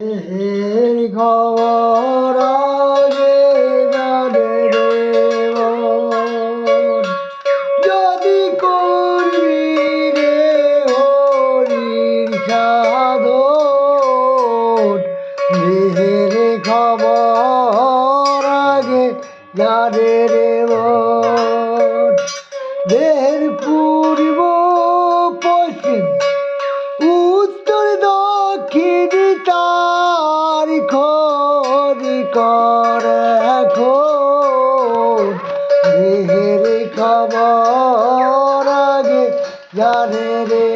এর খবর। যদি করবি রে হরির সাধন দেহের খবর আগে জানে রে মন। কর এখন? দেহের খবর আগে জানে রে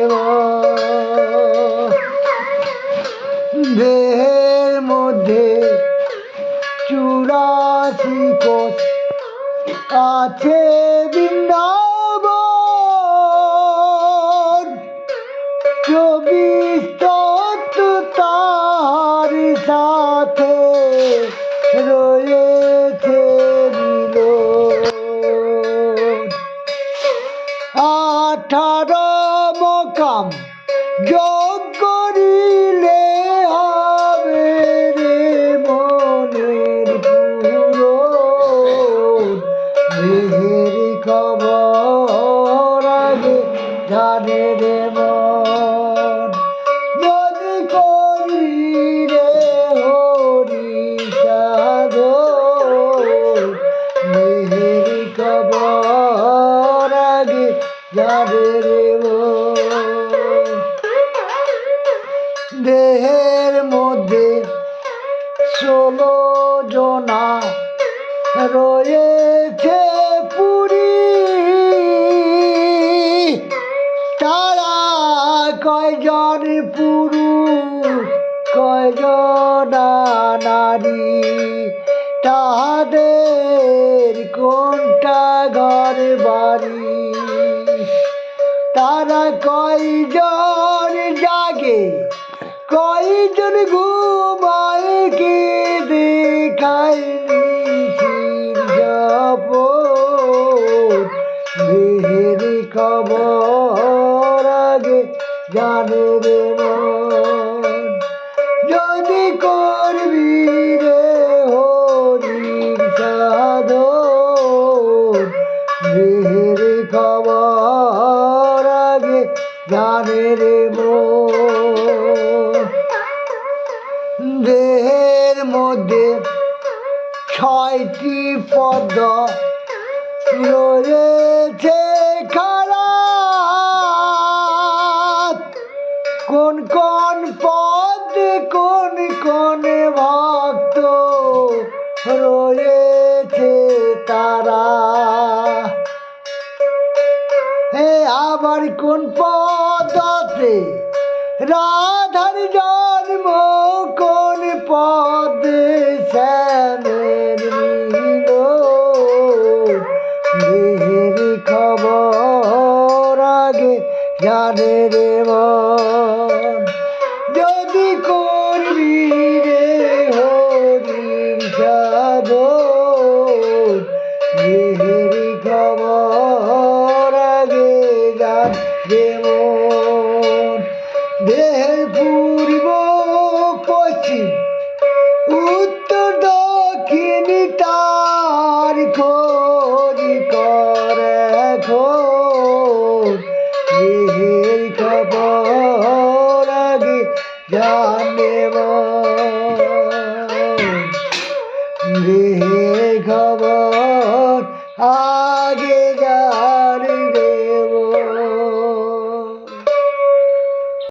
দেহের মধ্যে চুরাশি কোষ আছে বৃন্দাবন মকাম যোগ করিলে দেহের মধ্যে ষোলো জনা রয়েছে পুরী। তারা কয়জন পুরুষ, কয়জন নারী? তাহাদের কোনটা ঘর বাড়ি তারা কয়জন জাগে? কয়জন ঘুমায় কে শপথ দেহের খবর আগে জানে রে মন। যদি করবি রে হরির সাধন, দেহের খবর আগে জানে রে দেহের মধ্যে ছয়টি পদ রয়েছে খারাপ। কোন কোন পদ, কোন কোন ভক্ত রয়েছে তারা? হে আবার কোন পদতে রাধার জন্ম কোন পদে শ্যামের মিল দেহের খবর আগে জানে রে যদি করবি রে হরি সাধন জানে মন দেহের খবর আগে